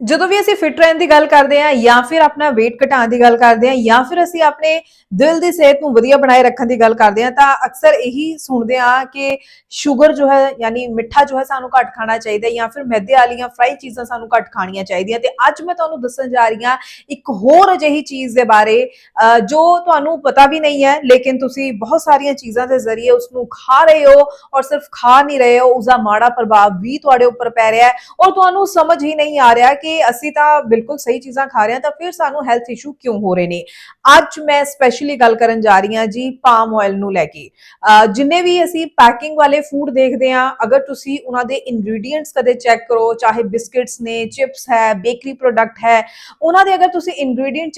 ਜਦੋਂ ਵੀ ਅਸੀਂ ਫਿਟ ਰਹਿਣ ਦੀ ਗੱਲ ਕਰਦੇ ਹਾਂ ਜਾਂ ਫਿਰ ਆਪਣਾ weight ਘਟਾਉਣ ਦੀ ਗੱਲ ਕਰਦੇ ਹਾਂ ਜਾਂ ਫਿਰ ਅਸੀਂ ਆਪਣੇ ਦਿਲ ਦੀ ਸਿਹਤ ਨੂੰ ਵਧੀਆ ਬਣਾਏ ਰੱਖਣ ਦੀ ਗੱਲ ਕਰਦੇ ਹਾਂ ਤਾਂ ਅਕਸਰ ਇਹੀ ਸੁਣਦੇ ਹਾਂ ਕਿ ਸ਼ੂਗਰ ਜੋ ਹੈ ਯਾਨੀ ਮਿੱਠਾ ਜੋ ਹੈ ਸਾਨੂੰ ਘੱਟ ਖਾਣਾ ਚਾਹੀਦਾ ਜਾਂ ਫਿਰ ਮੈਦੇ ਵਾਲੀਆਂ ਫਰਾਈ ਚੀਜ਼ਾਂ ਸਾਨੂੰ ਘੱਟ ਖਾਣੀਆਂ ਚਾਹੀਦੀਆਂ ਤੇ ਅੱਜ ਮੈਂ ਤੁਹਾਨੂੰ ਦੱਸਣ ਜਾ ਰਹੀ ਹਾਂ ਇੱਕ ਹੋਰ ਅਜਿਹੀ ਚੀਜ਼ ਦੇ ਬਾਰੇ ਅਹ, ਜੋ ਤੁਹਾਨੂੰ ਪਤਾ ਵੀ ਨਹੀਂ ਹੈ ਲੇਕਿਨ ਤੁਸੀਂ ਬਹੁਤ ਸਾਰੀਆਂ ਚੀਜ਼ਾਂ ਦੇ ਜ਼ਰੀਏ ਉਸ ਨੂੰ ਖਾ ਰਹੇ ਹੋ ਔਰ ਸਿਰਫ ਖਾ ਨਹੀਂ ਰਹੇ ਹੋ ਉਸ ਦਾ ਮਾੜਾ ਪ੍ਰਭਾਵ ਵੀ ਤੁਹਾਡੇ ਉੱਪਰ ਪੈ ਰਿਹਾ ਹੈ ਔਰ ਤੁਹਾਨੂੰ ਸਮਝ ਹੀ ਨਹੀਂ ਆ ਰਿਹਾ ਕਿ ਅਸੀਂ ਤਾਂ ਬਿਲਕੁਲ ਸਹੀ ਚੀਜ਼ਾਂ ਖਾ ਰਹੇ ਹਾਂ, ਤਾਂ ਫਿਰ ਸਾਨੂੰ ਹੈਲਥ ਇਸ਼ੂ ਕਿਉਂ ਹੋ ਰਹੇ ਨੇ? ਅੱਜ ਮੈਂ ਸਪੈਸ਼ਲੀ ਗੱਲ ਕਰਨ ਜਾ ਰਹੀ ਹਾਂ ਜੀ ਪਾਮ ਆਇਲ ਨੂੰ ਲੈ ਕੇ। ਜਿੰਨੇ ਵੀ ਅਸੀਂ ਪੈਕਿੰਗ ਵਾਲੇ ਫੂਡ ਦੇਖਦੇ ਹਾਂ, ਅਗਰ ਤੁਸੀਂ ਉਹਨਾਂ ਦੇ ਇੰਗਰੀਡੀਐਂਟਸ ਕਦੇ ਚੈੱਕ ਕਰੋ, ਚਾਹੇ ਬਿਸਕਟਸ ਨੇ ਚਿਪਸ ਹੈ ਬੇਕਰੀ ਪ੍ਰੋਡਕਟ ਹੈ, ਉਹਨਾਂ ਦੇ ਅਗਰ ਤੁਸੀਂ ਇੰਗਰੀਡੀਐਂਟ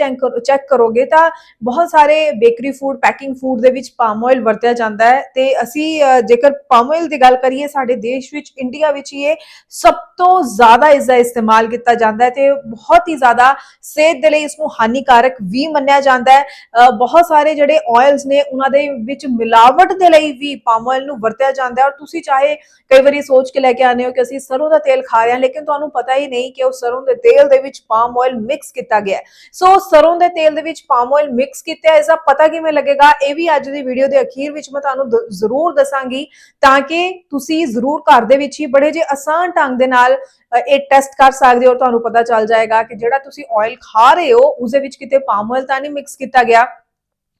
ਚੈੱਕ ਕਰੋਗੇ ਤਾਂ ਬਹੁਤ ਸਾਰੇ ਬੇਕਰੀ ਫੂਡ ਪੈਕਿੰਗ ਫੂਡ ਦੇ ਵਿੱਚ ਪਾਮ ਆਇਲ ਵਰਤਿਆ ਜਾਂਦਾ ਹੈ। ਤੇ ਅਸੀਂ ਜੇਕਰ ਪਾਮ ਆਇਲ ਦੀ ਗੱਲ ਕਰੀਏ, ਸਾਡੇ ਦੇਸ਼ ਵਿੱਚ ਇੰਡੀਆ ਵਿੱਚ ਹੀ ਇਹ ਸਭ ਤੋਂ ਜ਼ਿਆਦਾ ਇਸ ਦਾ ਇਸਤੇਮਾਲ ਕੀਤਾ ਜਾਂਦਾ ਹੈ ਤੇ ਬਹੁਤ ਹੀ ਜ਼ਿਆਦਾ ਸਿਹਤ ਦੇ ਲਈ ਇਸ ਨੂੰ ਹਾਨੀਕਾਰਕ ਵੀ ਮੰਨਿਆ ਜਾਂਦਾ ਹੈ। ਬਹੁਤ ਸਾਰੇ ਜਿਹੜੇ ਆਇਲਸ ਨੇ, ਉਹਨਾਂ ਦੇ ਵਿੱਚ ਮਿਲਾਵਟ ਦੇ ਲਈ ਵੀ ਪਾਮ ਆਇਲ ਨੂੰ ਵਰਤਿਆ ਜਾਂਦਾ ਹੈ। ਔਰ ਤੁਸੀਂ ਚਾਹੇ ਕਈ ਵਾਰੀ ਸੋਚ ਕੇ ਲੈ ਕੇ ਆਨੇ ਹੋ ਕਿ ਅਸੀਂ ਸਰੋਂ ਦਾ ਤੇਲ ਖਾ ਰਹੇ ਹਾਂ, ਲੇਕਿਨ ਤੁਹਾਨੂੰ ਪਤਾ ਹੀ ਨਹੀਂ ਕਿ ਉਹ ਸਰੋਂ ਦੇ ਤੇਲ ਦੇ ਵਿੱਚ ਪਾਮ ਆਇਲ ਮਿਕਸ ਕੀਤਾ ਗਿਆ ਹੈ। ਸੋ ਸਰੋਂ ਦੇ ਤੇਲ ਦੇ ਵਿੱਚ ਪਾਮ ਆਇਲ ਮਿਕਸ ਕੀਤਾ ਹੈ ਇਸ ਦਾ ਪਤਾ ਕਿਵੇਂ ਲੱਗੇਗਾ? ਇਹ ਵੀ ਅੱਜ ਦੀ ਵੀਡੀਓ ਦੇ ਅਖੀਰ ਵਿੱਚ ਮੈਂ ਤੁਹਾਨੂੰ ਜ਼ਰੂਰ ਦੱਸਾਂਗੀ, ਤਾਂ ਕਿ ਤੁਸੀਂ ਜ਼ਰੂਰ ਘਰ ਦੇ ਵਿੱਚ ਹੀ ਬੜੇ ਜੇ ਆਸਾਨ ਢੰਗ ਦੇ ਨਾਲ ਇਹ ਟੈਸਟ ਕਰ ਸਕਦੇ ਹੋ, ਤੁਹਾਨੂੰ ਪਤਾ ਚੱਲ ਜਾਏਗਾ ਕਿ ਜਿਹੜਾ ਤੁਸੀਂ ਆਇਲ ਖਾ ਰਹੇ ਹੋ ਉਸ ਦੇ ਵਿੱਚ ਕਿਤੇ ਪਾਮ ਆਇਲ ਤਾਂ ਨਹੀਂ ਮਿਕਸ ਕੀਤਾ ਗਿਆ।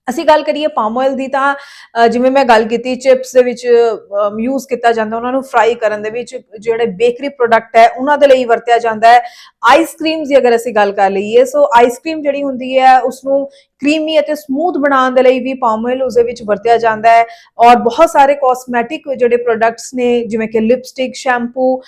ਅਸੀਂ ਗੱਲ ਕਰੀਏ ਪਾਮ ਆਇਲ ਦੀ ਤਾਂ ਜਿਵੇਂ ਮੈਂ ਗੱਲ ਕੀਤੀ ਚਿਪਸ ਦੇ ਵਿੱਚ ਯੂਜ਼ ਕੀਤਾ ਜਾਂਦਾ, ਉਹਨਾਂ ਨੂੰ ਫਰਾਈ ਕਰਨ ਦੇ ਵਿੱਚ ਜਿਹੜੇ ਬੇਕਰੀ ਪ੍ਰੋਡਕਟ ਹੈ, ਉਹਨਾਂ ਦੇ ਲਈ ਵਰਤਿਆ ਜਾਂਦਾ ਹੈ। ਆਈਸਕ੍ਰੀਮਸ ਦੀ ਅਗਰ ਅਸੀਂ ਗੱਲ ਕਰ ਲਈਏ ਸੋ ਆਈਸਕ੍ਰੀਮ ਜਿਹੜੀ ਹੁੰਦੀ ਹੈ ਉਸ ਨੂੰ ਕਰੀਮੀ ਅਤੇ ਸਮੂਥ ਬਣਾਉਣ ਦੇ ਲਈ ਵੀ ਪਾਮ ਆਇਲ ਉਸ ਦੇ ਵਿੱਚ ਵਰਤਿਆ ਜਾਂਦਾ ਹੈ। ਔਰ ਬਹੁਤ ਸਾਰੇ ਕਾਸਮੈਟਿਕ ਜਿਹੜੇ ਪ੍ਰੋਡਕਟਸ ਨੇ, ਜਿਵੇਂ ਕਿ ਲਿਪਸਟਿਕ ਸ਼ੈਂਪੂ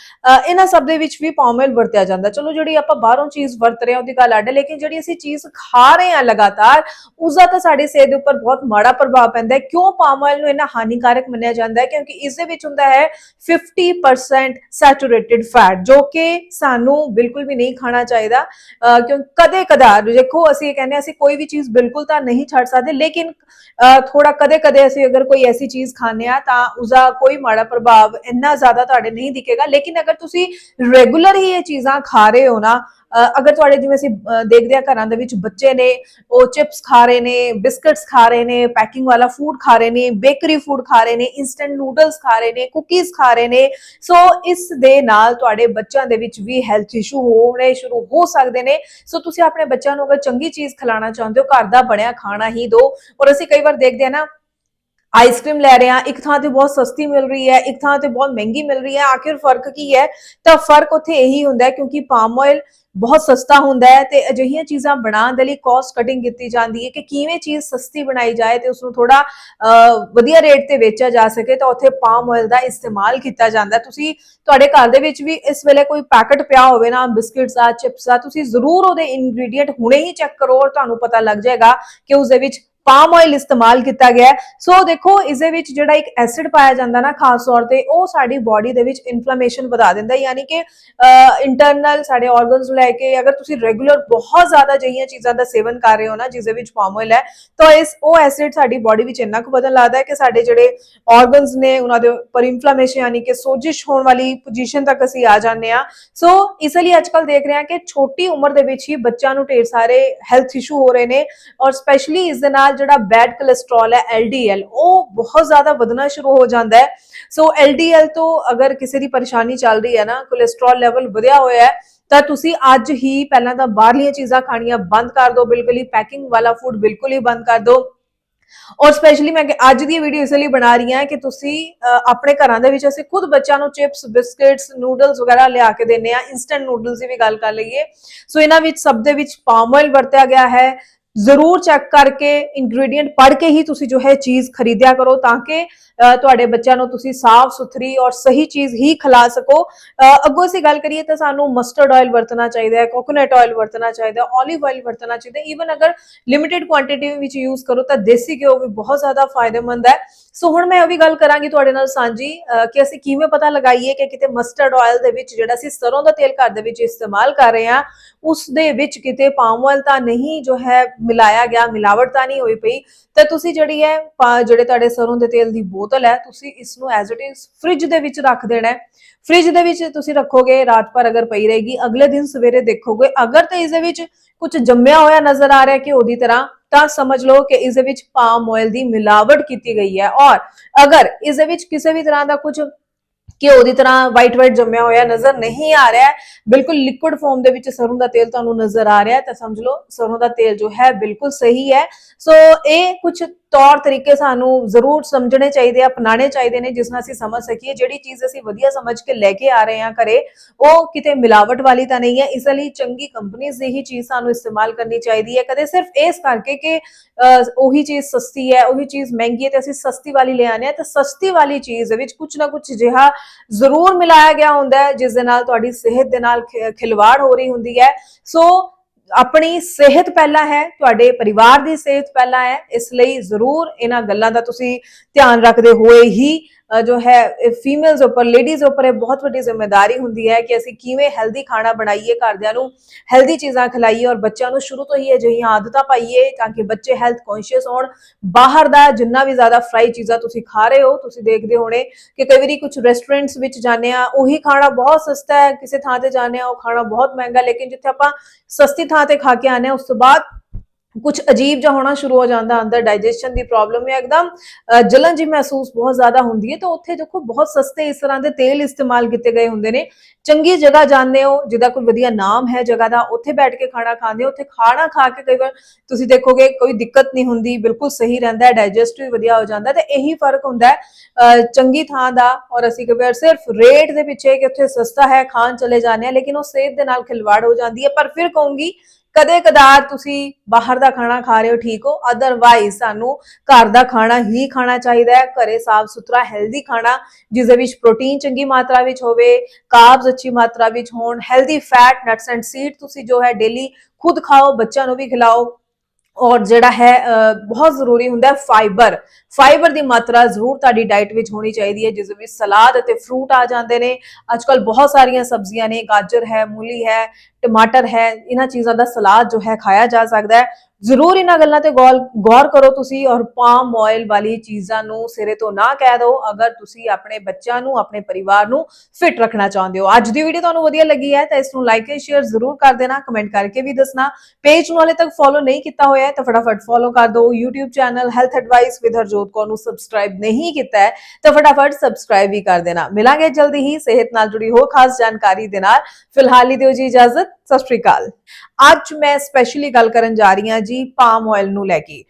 ਇਹਨਾਂ ਸਭ ਦੇ ਵਿੱਚ ਵੀ ਪਾਮ ਆਇਲ ਵਰਤਿਆ ਜਾਂਦਾ। ਚਲੋ, ਜਿਹੜੀ ਆਪਾਂ ਬਾਹਰੋਂ ਚੀਜ਼ ਵਰਤ ਰਹੇ ਹਾਂ, ਉਹਦੀ ਗੱਲ ਅੱਡ ਲੇਕਿਨ ਜਿਹੜੀ ਅਸੀਂ ਚੀਜ਼ ਖਾ ਰਹੇ ਹਾਂ ਲਗਾਤਾਰ ਉਸ ਦਾ ਤਾਂ ਸਾਡੀ ਸਿਹਤ ਦੇ ਉੱਪਰ ਬਹੁਤ ਮਾੜਾ ਪ੍ਰਭਾਵ ਪੈਂਦਾ ਹੈ। ਕਿਉਂ ਪਾਮ ਆਇਲ ਨੂੰ ਇੰਨਾ ਹਾਨੀਕਾਰਕ ਮੰਨਿਆ ਜਾਂਦਾ ਹੈ? ਕਿਉਂਕਿ ਇਸ ਦੇ ਵਿੱਚ ਹੁੰਦਾ ਹੈ 50% ਸੈਚੂਰੇਟਿਡ ਫੈਟ ਜੋ ਕਿ ਸਾਨੂੰ ਬਿਲਕੁਲ ਵੀ ਨਹੀਂ ਖਾਣਾ ਚਾਹੀਦਾ। ਕਿਉਂ ਕਦੇ ਕਦਾਰ ਦੇਖੋ, ਅਸੀਂ ਇਹ ਕਹਿੰਦੇ ਅਸੀਂ ਕੋਈ ਵੀ ਚੀਜ਼ ਬਿਲਕੁਲ ਤਾਂ ਨਹੀਂ ਛੱਡ ਸਕਦੇ, ਲੇਕਿਨ, ਅਹ ਥੋੜਾ ਕਦੇ ਕਦੇ ਅਸੀਂ ਅਗਰ ਕੋਈ ਐਸੀ ਚੀਜ਼ ਖਾਂਦੇ ਆ ਤਾਂ ਉਸਦਾ ਕੋਈ ਮਾੜਾ ਪ੍ਰਭਾਵ ਇੰਨਾ ਜ਼ਿਆਦਾ ਤੁਹਾਡੇ ਨਹੀਂ ਦਿਖੇਗਾ। ਲੇਕਿਨ ਅਗਰ ਤੁਸੀਂ ਰੈਗੂਲਰ ਹੀ ਇਹ ਚੀਜ਼ਾਂ ਖਾ ਰਹੇ ਹੋ ਨਾ ਅਗਰ ਤੁਹਾਡੇ ਜਿਵੇਂ ਅਸੀਂ ਦੇਖਦੇ ਆ ਘਰਾਂ ਦੇ ਵਿੱਚ ਬੱਚੇ ਨੇ, ਉਹ ਚਿਪਸ ਖਾ ਰਹੇ ਨੇ ਬਿਸਕਟਸ ਖਾ ਰਹੇ ਨੇ ਪੈਕਿੰਗ ਵਾਲਾ ਫੂਡ ਖਾ ਰਹੇ ਨੇ ਬੇਕਰੀ ਫੂਡ ਖਾ ਰਹੇ ਨੇ ਇਨਸਟੈਂਟ ਨੂਡਲਸ ਖਾ ਰਹੇ ਨੇ ਕੁਕੀਜ਼ ਖਾ ਰਹੇ ਨੇ ਸੋ ਇਸ ਦੇ ਨਾਲ ਤੁਹਾਡੇ ਬੱਚਿਆਂ ਦੇ ਵਿੱਚ ਵੀ ਹੈਲਥ ਇਸ਼ੂ ਹੋਣੇ ਸ਼ੁਰੂ ਹੋ ਸਕਦੇ ਨੇ। ਸੋ ਤੁਸੀਂ ਆਪਣੇ ਬੱਚਿਆਂ ਨੂੰ ਅਗਰ ਚੰਗੀ ਚੀਜ਼ ਖਿਲਾਉਣਾ ਚਾਹੁੰਦੇ ਹੋ, ਘਰ ਦਾ ਬਣਿਆ ਖਾਣਾ ਹੀ ਦਿਓ ਔਰ ਅਸੀਂ ਕਈ ਵਾਰ ਦੇਖਦੇ ਆ ਨਾ ਆਈਸਕ੍ਰੀਮ ਲੈ ਰਹੇ ਆ ਇੱਕ ਥਾਂ ਤੇ ਬਹੁਤ ਸਸਤੀ ਮਿਲ ਰਹੀ ਹੈ, ਇੱਕ ਥਾਂ ਤੇ ਬਹੁਤ ਮਹਿੰਗੀ ਮਿਲ ਰਹੀ ਹੈ। ਆਖਿਰ ਫ਼ਰਕ ਕੀ ਹੈ? ਤਾਂ ਫ਼ਰਕ ਉੱਥੇ ਇਹੀ ਹੁੰਦਾ ਹੈ ਕਿਉਂਕਿ ਪਾਮ ਆਇਲ ਬਹੁਤ ਸਸਤਾ ਹੁੰਦਾ ਹੈ ਤੇ ਅਜਿਹੀਆਂ ਚੀਜ਼ਾਂ ਬਣਾਉਣ ਦੇ ਲਈ ਕਾਸਟ ਕਟਿੰਗ ਕੀਤੀ ਜਾਂਦੀ ਹੈ ਕਿ ਕਿਵੇਂ ਚੀਜ਼ ਸਸਤੀ ਬਣਾਈ ਜਾਏ ਤੇ ਉਸ ਨੂੰ ਥੋੜਾ ਵਧੀਆ ਰੇਟ ਤੇ ਵੇਚਿਆ ਜਾ ਸਕੇ ਤਾਂ ਉੱਥੇ ਪਾਮ ਆਇਲ ਦਾ ਇਸਤੇਮਾਲ ਕੀਤਾ ਜਾਂਦਾ ਤੁਸੀਂ ਤੁਹਾਡੇ ਘਰ ਦੇ ਵਿੱਚ ਵੀ ਇਸ ਵੇਲੇ ਕੋਈ ਪੈਕਟ ਪਿਆ ਹੋਵੇ ਨਾ, ਬਿਸਕਟਸ ਆ ਚਿਪਸ ਆ, ਤੁਸੀਂ ਜ਼ਰੂਰ ਉਹਦੇ ਇੰਗਰੀਡੀਐਂਟ ਹੁਣੇ ਹੀ ਚੈੱਕ ਕਰੋ ਔਰ ਤੁਹਾਨੂੰ ਪਤਾ ਲੱਗ ਜਾਏਗਾ ਕਿ ਉਸ ਦੇ ਵਿੱਚ ਪਾਮ ਆਇਲ ਇਸਤੇਮਾਲ ਕੀਤਾ ਗਿਆ ਸੋ ਦੇਖੋ ਇਸ ਦੇ ਵਿੱਚ ਜਿਹੜਾ ਇੱਕ ਐਸਿਡ ਪਾਇਆ ਜਾਂਦਾ ਨਾ, ਖਾਸ ਤੌਰ ਤੇ, ਉਹ ਸਾਡੀ ਬਾਡੀ ਦੇ ਵਿੱਚ ਇਨਫਲੇਮੇਸ਼ਨ ਵਧਾ ਦਿੰਦਾ ਯਾਨੀ ਕਿ ਇੰਟਰਨਲ ਸਾਡੇ ਆਰਗਨਸ ਲੈ ਕੇ, ਅਗਰ ਤੁਸੀਂ ਰੈਗੂਲਰ ਬਹੁਤ ਜ਼ਿਆਦਾ ਜਿਹੀਆਂ ਚੀਜ਼ਾਂ ਦਾ ਸੇਵਨ ਕਰ ਰਹੇ ਹੋ ਨਾ ਜਿਸ ਦੇ ਵਿੱਚ ਪਾਮ ਆਇਲ ਹੈ, ਤਾਂ ਇਸ, ਉਹ ਐਸਿਡ ਸਾਡੀ ਬਾਡੀ ਵਿੱਚ ਇੰਨਾ ਕੁ ਵਧਣ ਲੱਗਦਾ ਹੈ ਕਿ ਸਾਡੇ ਜਿਹੜੇ ਆਰਗਨਸ ਨੇ, ਉਹਨਾਂ ਦੇ ਉੱਪਰ ਇਨਫਲੇਮੇਸ਼ਨ ਯਾਨੀ ਕਿ ਸੋਜਿਸ਼ ਹੋਣ ਵਾਲੀ ਪੋਜੀਸ਼ਨ ਤੱਕ ਅਸੀਂ ਆ ਜਾਂਦੇ ਆ ਸੋ ਇਸ ਲਈ ਅੱਜਕੱਲ ਦੇਖ ਰਹੇ ਹਾਂ ਕਿ ਛੋਟੀ ਉਮਰ ਦੇ ਵਿੱਚ ਹੀ ਬੱਚਿਆਂ ਨੂੰ ਢੇਰ ਸਾਰੇ ਹੈਲਥ ਇਸ਼ੂ ਹੋ ਰਹੇ ਨੇ, ਔਰ ਸਪੈਸ਼ਲੀ ਇਸ ਦੇ ਨਾਲ ਜਿਹੜਾ ਬੈਡ ਕੋਲੇਸਟ੍ਰੋਲ ਹੈ LDL ਉਹ ਬਹੁਤ ਜ਼ਿਆਦਾ ਵਧਣਾ ਸ਼ੁਰੂ ਹੋ ਜਾਂਦਾ ਹੈ। ਸੋ LDL ਤੋਂ ਅਗਰ ਕਿਸੇ ਦੀ ਪਰੇਸ਼ਾਨੀ ਚੱਲ ਰਹੀ ਹੈ ਨਾ ਕੋਲੇਸਟ੍ਰੋਲ ਲੈਵਲ ਵਧਿਆ ਹੋਇਆ ਹੈ, ਤਾਂ ਤੁਸੀਂ ਅੱਜ ਹੀ ਪਹਿਲਾਂ ਤਾਂ ਬਾਹਰਲੀਆਂ ਚੀਜ਼ਾਂ ਖਾਣੀਆਂ ਬੰਦ ਕਰ ਦਿਓ, ਬਿਲਕੁਲ ਹੀ ਪੈਕਿੰਗ ਵਾਲਾ ਫੂਡ ਬਿਲਕੁਲ ਹੀ ਬੰਦ ਕਰ ਦਿਓ। ਔਰ ਸਪੈਸ਼ਲੀ ਮੈਂ ਅੱਜ ਦੀ ਵੀਡੀਓ ਇਸ ਲਈ ਬਣਾ ਰਹੀ ਹਾਂ ਕਿ ਤੁਸੀਂ ਆਪਣੇ ਘਰਾਂ ਦੇ ਵਿੱਚ ਅਸੀਂ ਖੁਦ ਬੱਚਿਆਂ ਨੂੰ ਚਿਪਸ ਬਿਸਕਟਸ ਨੂਡਲਸ ਵਗੈਰਾ ਲਿਆ ਕੇ ਦਿੰਨੇ ਆ ਇਨਸਟੈਂਟ ਨੂਡਲਸ ਦੀ ਵੀ ਗੱਲ ਕਰ ਲਈਏ। ਸੋ ਇਹਨਾਂ ਵਿੱਚ ਸਭ ਦੇ ਵਿੱਚ ਪਾਮ ਆਇਲ ਵਰਤਿਆ ਗਿਆ ਹੈ ਜ਼ਰੂਰ ਚੈੱਕ ਕਰਕੇ ਇੰਗਰੀਡੀਐਂਟ ਪੜ੍ਹ ਕੇ ਹੀ ਤੁਸੀਂ ਜੋ ਹੈ ਚੀਜ਼ ਖਰੀਦਿਆ ਕਰੋ ਤਾਂ ਕਿ ਤੁਹਾਡੇ ਬੱਚਿਆਂ ਨੂੰ ਤੁਸੀਂ ਸਾਫ਼ ਸੁਥਰੀ ਔਰ ਸਹੀ ਚੀਜ਼ ਹੀ ਖਿਲਾ ਸਕੋ। ਅੱਗੋਂ ਅਸੀਂ ਗੱਲ ਕਰੀਏ ਤਾਂ ਸਾਨੂੰ ਮਸਟਰਡ ਆਇਲ ਵਰਤਣਾ ਚਾਹੀਦਾ ਹੈ ਕੋਕੋਨਟ ਆਇਲ ਵਰਤਣਾ ਚਾਹੀਦਾ ਹੈ 올ਿਵ ਆਇਲ ਵਰਤਣਾ ਚਾਹੀਦਾ ਈਵਨ ਅਗਰ ਲਿਮਿਟਿਡ ਕੁਆਂਟੀਟੀ ਵਿੱਚ ਯੂਜ਼ ਕਰੋ ਤਾਂ ਦੇਸੀ ਘਿਓ ਵੀ ਬਹੁਤ ਜ਼ਿਆਦਾ ਫਾਇਦੇਮੰਦ ਹੈ। ਸੋ ਹੁਣ ਮੈਂ ਉਹ ਵੀ ਗੱਲ ਕਰਾਂਗੀ ਤੁਹਾਡੇ ਨਾਲ ਸਾਂਝੀ, ਅਹ, ਕਿ ਅਸੀਂ ਕਿਵੇਂ ਪਤਾ ਲਗਾਈਏ ਕਿ ਕਿਤੇ ਮਸਟਰਡ ਆਇਲ ਦੇ ਵਿੱਚ ਜਿਹੜਾ ਅਸੀਂ ਸਰੋਂ ਦਾ ਤੇਲ ਘਰ ਦੇ ਵਿੱਚ ਇਸਤੇਮਾਲ ਕਰ ਰਹੇ ਹਾਂ, ਉਸ ਦੇ ਵਿੱਚ ਕਿਤੇ ਪਾਮ ਆਇਲ ਤਾਂ ਨਹੀਂ ਜੋ ਹੈ ਮਿਲਾਇਆ ਗਿਆ, ਮਿਲਾਵਟ ਤਾਂ ਨਹੀਂ ਹੋਈ ਪਈ। ਤਾਂ ਤੁਸੀਂ ਜਿਹੜੀ ਹੈ, ਪਾ- ਜਿਹੜੇ ਤੁਹਾਡੇ ਸਰੋਂ ਦੇ ਤੇਲ ਦੀ ਬੋਤਲ ਹੈ, ਤੁਸੀਂ ਇਸ ਨੂੰ ਐਜ਼ ਇਟ ਇਜ਼ ਫ੍ਰਿਜ ਦੇ ਵਿੱਚ ਰੱਖ ਦੇਣਾ ਹੈ। ਫ੍ਰਿਜ ਦੇ ਵਿੱਚ ਤੁਸੀਂ ਰੱਖੋਗੇ, ਰਾਤ ਭਰ ਅਗਰ ਪਈ ਰਹੇਗੀ, ਅਗਲੇ ਦਿਨ ਸਵੇਰੇ ਦੇਖੋਗੇ। ਅਗਰ ਤੇ ਇਸ ਦੇ ਵਿੱਚ ਕੁਝ ਜੰਮਿਆ ਹੋਇਆ ਨਜ਼ਰ ਆ ਰਿਹਾ ਕਿ ਉਹਦੀ ਤਰ੍ਹਾਂ ਤਾਂ ਸਮਝ ਲਓ ਕਿ ਇਸ ਦੇ ਵਿੱਚ ਪਾਮ ਆਇਲ ਦੀ ਮਿਲਾਵਟ ਕੀਤੀ ਗਈ ਹੈ ਔਰ ਅਗਰ ਇਸ ਦੇ ਵਿੱਚ ਕਿਸੇ ਵੀ ਤਰ੍ਹਾਂ ਦਾ ਕੁਝ ਘਿਓ ਦੀ ਤਰ੍ਹਾਂ ਵਾਈਟ ਵਾਈਟ ਜੰਮਿਆ ਹੋਇਆ ਨਜ਼ਰ ਨਹੀਂ ਆ ਰਿਹਾ ਬਿਲਕੁਲ ਲਿਕੁਇਡ ਫਾਰਮ ਦੇ ਵਿੱਚ ਸਰੋਂ ਦਾ ਤੇਲ ਤੁਹਾਨੂੰ ਨਜ਼ਰ ਆ ਰਿਹਾ ਤਾਂ ਸਮਝ ਲਓ ਸਰੋਂ ਦਾ ਤੇਲ ਜੋ ਹੈ ਬਿਲਕੁਲ ਸਹੀ ਹੈ। ਸੋ ਇਹ ਕੁਝ ਤੌਰ ਤਰੀਕੇ ਸਾਨੂੰ ਜ਼ਰੂਰ ਸਮਝਣੇ ਚਾਹੀਦੇ ਆ ਅਪਣਾਣੇ ਚਾਹੀਦੇ ਨੇ, ਜਿਸ ਨਾਲ ਅਸੀਂ ਸਮਝ ਸਕੀਏ, ਜਿਹੜੀ ਚੀਜ਼ ਅਸੀਂ ਵਧੀਆ ਸਮਝ ਕੇ ਲੈ ਕੇ ਆ ਰਹੇ ਹਾਂ ਘਰੇ, ਉਹ ਕਿਤੇ ਮਿਲਾਵਟ ਵਾਲੀ ਤਾਂ ਨਹੀਂ ਹੈ। ਇਸ ਲਈ ਚੰਗੀ ਕੰਪਨੀਆਂ ਦੀ ਹੀ ਚੀਜ਼ ਸਾਨੂੰ ਇਸਤੇਮਾਲ ਕਰਨੀ ਚਾਹੀਦੀ ਹੈ। ਕਦੇ ਸਿਰਫ ਇਸ ਕਰਕੇ ਕਿ ਉਹੀ ਚੀਜ਼ ਸਸਤੀ ਹੈ, ਉਹੀ ਚੀਜ਼ ਮਹਿੰਗੀ ਹੈ ਤੇ ਅਸੀਂ ਸਸਤੀ ਵਾਲੀ ਲੈ ਆਨੇ ਆ ਤੇ ਸਸਤੀ ਵਾਲੀ ਚੀਜ਼ ਦੇ ਵਿੱਚ ਕੁਝ ਨਾ ਕੁਝ ਜਿਹਾ ਜ਼ਰੂਰ ਮਿਲਾਇਆ ਗਿਆ ਹੁੰਦਾ ਹੈ, ਜਿਸ ਦੇ ਨਾਲ ਤੁਹਾਡੀ ਸਿਹਤ ਦੇ ਨਾਲ ਖਿ- ਖਿਲਵਾੜ ਹੋ ਰਹੀ ਹੁੰਦੀ ਹੈ। ਸੋ ਆਪਣੀ ਸਿਹਤ ਪਹਿਲਾਂ ਹੈ, ਤੁਹਾਡੇ ਪਰਿਵਾਰ ਦੀ ਸਿਹਤ ਪਹਿਲਾਂ ਹੈ, ਇਸ ਲਈ ਜ਼ਰੂਰ ਇਹਨਾਂ ਗੱਲਾਂ ਦਾ ਤੁਸੀਂ ਧਿਆਨ ਰੱਖਦੇ ਹੋਏ ਹੀ ਜੋ ਹੈ ਫੀਮੇਲਸ ਉੱਪਰ ਲੇਡੀਜ਼ ਉੱਪਰ ਇਹ ਬਹੁਤ ਵੱਡੀ ਜ਼ਿੰਮੇਵਾਰੀ ਹੁੰਦੀ ਹੈ ਕਿ ਅਸੀਂ ਕਿਵੇਂ ਹੈਲਦੀ ਖਾਣਾ ਬਣਾਈਏ, ਘਰਦਿਆਂ ਨੂੰ ਹੈਲਦੀ ਚੀਜ਼ਾਂ ਖਿਲਾਈਏ ਔਰ ਬੱਚਿਆਂ ਨੂੰ ਸ਼ੁਰੂ ਤੋਂ ਹੀ ਅਜਿਹੀਆਂ ਆਦਤਾਂ ਪਾਈਏ ਤਾਂ ਕਿ ਬੱਚੇ ਹੈਲਥ ਕੌਨਸ਼ੀਅਸ ਹੋਣ। ਬਾਹਰ ਦਾ ਜਿੰਨਾ ਵੀ ਜ਼ਿਆਦਾ ਫਰਾਈ ਚੀਜ਼ਾਂ ਤੁਸੀਂ ਖਾ ਰਹੇ ਹੋ, ਤੁਸੀਂ ਦੇਖਦੇ ਹੋਣੇ ਕਿ ਕਈ ਵਾਰੀ ਕੁਝ ਰੈਸਟੋਰੈਂਟਸ ਵਿੱਚ ਜਾਂਦੇ ਆ ਉਹੀ ਖਾਣਾ ਬਹੁਤ ਸਸਤਾ ਹੈ, ਕਿਸੇ ਥਾਂ ਤੇ ਜਾਂਦੇ ਆ ਉਹ ਖਾਣਾ ਬਹੁਤ ਮਹਿੰਗਾ, ਲੇਕਿਨ ਜਿੱਥੇ ਆਪਾਂ ਸਸਤੀ ਥਾਂ ਤੇ ਖਾ ਕੇ ਆਨੇ ਆ ਉਸ ਤੋਂ ਬਾਅਦ ਕੁਝ ਅਜੀਬ ਜਿਹਾ ਹੋਣਾ ਸ਼ੁਰੂ ਹੋ ਜਾਂਦਾ ਅੰਦਰ ਡਾਈਜੈਸ਼ਨ ਦੀ ਪ੍ਰੋਬਲਮ ਹੈ ਇੱਕਦਮ ਅ, ਜਲਨ ਜੀ ਮਹਿਸੂਸ ਬਹੁਤ ਜ਼ਿਆਦਾ ਹੁੰਦੀ ਹੈ ਤਾਂ ਉੱਥੇ ਦੇਖੋ ਬਹੁਤ ਸਸਤੇ ਇਸ ਤਰ੍ਹਾਂ ਦੇ ਤੇਲ ਇਸਤੇਮਾਲ ਕੀਤੇ ਗਏ ਹੁੰਦੇ ਨੇ। ਚੰਗੀ ਜਗ੍ਹਾ ਜਾਂਦੇ ਹੋ ਜਿਹਦਾ ਕੋਈ ਵਧੀਆ ਨਾਮ ਹੈ ਜਗ੍ਹਾ ਦਾ ਉੱਥੇ ਬੈਠ ਕੇ ਖਾਣਾ ਖਾਂਦੇ ਹੋ ਉੱਥੇ ਖਾਣਾ ਖਾ ਕੇ ਕਈ ਵਾਰ ਤੁਸੀਂ ਦੇਖੋਗੇ ਕੋਈ ਦਿੱਕਤ ਨਹੀਂ ਹੁੰਦੀ ਬਿਲਕੁਲ ਸਹੀ ਰਹਿੰਦਾ ਹੈ ਡਾਈਜੈਸਟ ਵੀ ਵਧੀਆ ਹੋ ਜਾਂਦਾ ਤੇ ਇਹੀ ਫ਼ਰਕ ਹੁੰਦਾ ਹੈ। ਚੰਗੀ ਥਾਂ ਦਾ ਔਰ ਅਸੀਂ ਕਈ ਵਾਰ ਸਿਰਫ ਰੇਟ ਦੇ ਪਿੱਛੇ ਕਿ ਉੱਥੇ ਸਸਤਾ ਹੈ ਖਾਣ ਚਲੇ ਜਾਂਦੇ ਆ ਲੇਕਿਨ ਉਹ ਸਿਹਤ ਦੇ ਨਾਲ ਖਿਲਵਾੜ ਹੋ ਜਾਂਦੀ ਹੈ ਪਰ ਫਿਰ ਕਹੂੰਗੀ ਕਦੇ ਕਦਾਰ ਤੁਸੀਂ ਬਾਹਰ ਦਾ ਖਾਣਾ ਖਾ ਰਹੇ ਹੋ, ਠੀਕ ਹੋ? ਅਦਰਵਾਈਜ਼ ਸਾਨੂੰ ਘਰ ਦਾ ਖਾਣਾ ਹੀ ਖਾਣਾ ਚਾਹੀਦਾ ਹੈ। ਘਰੇ ਸਾਫ਼ ਸੁਥਰਾ ਹੈਲਦੀ ਖਾਣਾ ਜਿਸ ਦੇ ਵਿੱਚ ਪ੍ਰੋਟੀਨ ਚੰਗੀ ਮਾਤਰਾ ਵਿੱਚ ਹੋਵੇ ਕਾਰਬਸ ਅੱਛੀ ਮਾਤਰਾ ਵਿੱਚ ਹੋਣ healthy fat nuts and seed ਤੁਸੀਂ ਜੋ ਹੈ ਡੇਲੀ ਖੁਦ ਖਾਓ, ਬੱਚਿਆਂ ਨੂੰ ਵੀ ਖਿਲਾਓ। ਔਰ ਜਿਹੜਾ ਹੈ ਬਹੁਤ ਜ਼ਰੂਰੀ ਹੁੰਦਾ ਹੈ ਫਾਈਬਰ ਫਾਈਬਰ ਦੀ ਮਾਤਰਾ ਜ਼ਰੂਰ ਤੁਹਾਡੀ ਡਾਈਟ ਵਿੱਚ ਹੋਣੀ ਚਾਹੀਦੀ ਹੈ, ਜਿਸ ਵਿੱਚ ਸਲਾਦ ਅਤੇ ਫਰੂਟ ਆ ਜਾਂਦੇ ਨੇ। ਅੱਜ ਅੱਜਕੱਲ ਬਹੁਤ ਸਾਰੀਆਂ ਸਬਜ਼ੀਆਂ ਨੇ, ਗਾਜਰ ਹੈ, ਮੂਲੀ ਹੈ, ਟਮਾਟਰ ਹੈ, ਇਹਨਾਂ ਚੀਜ਼ਾਂ ਦਾ ਸਲਾਦ ਜੋ ਹੈ ਖਾਇਆ ਜਾ ਸਕਦਾ ਹੈ। ਜ਼ਰੂਰ ਇਹਨਾਂ ਗੱਲਾਂ ਤੇ ਗੌਰ ਗੌਰ ਕਰੋ ਤੁਸੀਂ ਔਰ ਪਾਮ ਆਇਲ ਵਾਲੀ ਚੀਜ਼ਾਂ ਨੂੰ ਸਿਰੇ ਤੋਂ ਨਾ ਕਹਿ ਦਿਓ। ਅਗਰ ਤੁਸੀਂ ਆਪਣੇ ਬੱਚਿਆਂ ਨੂੰ, ਆਪਣੇ ਪਰਿਵਾਰ ਨੂੰ ਫਿਟ ਰੱਖਣਾ ਚਾਹੁੰਦੇ ਹੋ। ਅੱਜ ਦੀ ਵੀਡੀਓ ਤੁਹਾਨੂੰ ਵਧੀਆ ਲੱਗੀ ਹੈ ਤਾਂ ਇਸ ਨੂੰ ਲਾਈਕ ਤੇ ਸ਼ੇਅਰ ਜ਼ਰੂਰ ਕਰ ਦੇਣਾ। ਕਮੈਂਟ ਕਰਕੇ ਵੀ ਦੱਸਣਾ। ਪੇਜ ਨੂੰ ਹਾਲੇ ਤੱਕ ਫੋਲੋ ਨਹੀਂ ਕੀਤਾ ਹੋਇਆ ਹੈ ਤਾਂ ਫਟਾਫਟ ਫੋਲੋ ਕਰ ਦਿਓ। YouTube channel health advice with Harjot Kaur ਨੂੰ ਸਬਸਕ੍ਰਾਈਬ ਨਹੀਂ ਕੀਤਾ ਹੈ ਤਾਂ ਫਟਾਫਟ ਸਬਸਕ੍ਰਾਈਬ ਵੀ ਕਰ ਦੇਣਾ। ਮਿਲਾਂਗੇ ਜਲਦੀ ਹੀ ਸਿਹਤ ਨਾਲ ਜੁੜੀ ਹੋਰ ਖਾਸ ਜਾਣਕਾਰੀ ਦੇ ਨਾਲ। ਫਿਲਹਾਲ ਹੀ ਦਿਓ ਜੀ ਇਜਾਜ਼ਤ। ਸਤਿ ਸ਼੍ਰੀ ਅਕਾਲ। ਅੱਜ ਮੈਂ ਸਪੈਸ਼ਲੀ ਗੱਲ ਕਰਨ ਜਾ ਰਹੀ ਹਾਂ ਜੀ ਪਾਮ ਆਇਲ ਨੂੰ ਲੈ ਕੇ।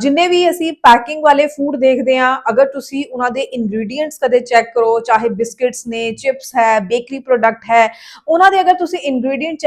ਜਿੰਨੇ ਵੀ ਅਸੀਂ ਪੈਕਿੰਗ ਵਾਲੇ ਫੂਡ ਦੇਖਦੇ ਹਾਂ, ਅਗਰ ਤੁਸੀਂ ਉਹਨਾਂ ਦੇ ਇੰਗਰੀਡੀਐਂਟਸ ਕਦੇ ਚੈੱਕ ਕਰੋ, ਚਾਹੇ ਬਿਸਕਿਟਸ ਨੇ ਚਿਪਸ ਹੈ ਬੇਕਰੀ ਪ੍ਰੋਡਕਟ ਹੈ, ਉਹਨਾਂ ਦੇ ਅਗਰ ਤੁਸੀਂ ਇੰਗਰੀਡੀਐਂਟ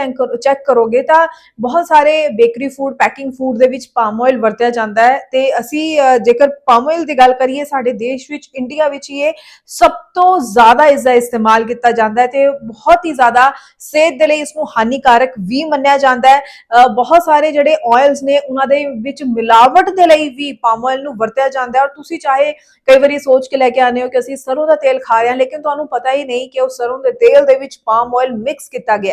ਚੈੱਕ ਕਰੋਗੇ ਤਾਂ ਬਹੁਤ ਸਾਰੇ ਬੇਕਰੀ ਫੂਡ ਪੈਕਿੰਗ ਫੂਡ ਦੇ ਵਿੱਚ ਪਾਮ ਆਇਲ ਵਰਤਿਆ ਜਾਂਦਾ ਹੈ। ਤੇ ਅਸੀਂ ਜੇਕਰ ਪਾਮ ਆਇਲ ਦੀ ਗੱਲ ਕਰੀਏ, ਸਾਡੇ ਦੇਸ਼ ਵਿੱਚ ਇੰਡੀਆ ਵਿੱਚ ਹੀ ਇਹ ਸਭ ਤੋਂ ਜ਼ਿਆਦਾ ਇਸ ਦਾ ਇਸਤੇਮਾਲ ਕੀਤਾ ਜਾਂਦਾ ਹੈ ਤੇ ਬਹੁਤ ਹੀ ਜ਼ਿਆਦਾ ਸਿਹਤ ਦੇ ਲਈ ਇਸ ਨੂੰ ਹਾਨੀਕਾਰਕ ਵੀ ਮੰਨਿਆ ਜਾਂਦਾ ਹੈ। ਅਹ, ਬਹੁਤ ਸਾਰੇ ਜਿਹੜੇ ਆਇਲਸ ਨੇ ਉਹਨਾਂ ਦੇ ਵਿੱਚ ਮਿਲਾਵਟ ਦੇ ਲਈ ਵੀ ਪਾਮ ਆਇਲ ਨੂੰ ਵਰਤਿਆ ਜਾਂਦਾ ਹੈ। ਔਰ ਤੁਸੀਂ ਚਾਹੇ ਕਈ ਵਾਰੀ ਸੋਚ ਕੇ ਲੈ ਕੇ ਆਨੇ ਹੋ ਕਿ ਅਸੀਂ ਸਰੋਂ ਦਾ ਤੇਲ ਖਾ ਰਹੇ ਹਾਂ ਲੇਕਿਨ ਤੁਹਾਨੂੰ ਪਤਾ ਹੀ ਨਹੀਂ ਕਿ ਉਹ ਸਰੋਂ ਦੇ ਤੇਲ ਦੇ ਵਿੱਚ ਪਾਮ ਆਇਲ ਮਿਕਸ ਕੀਤਾ ਗਿਆ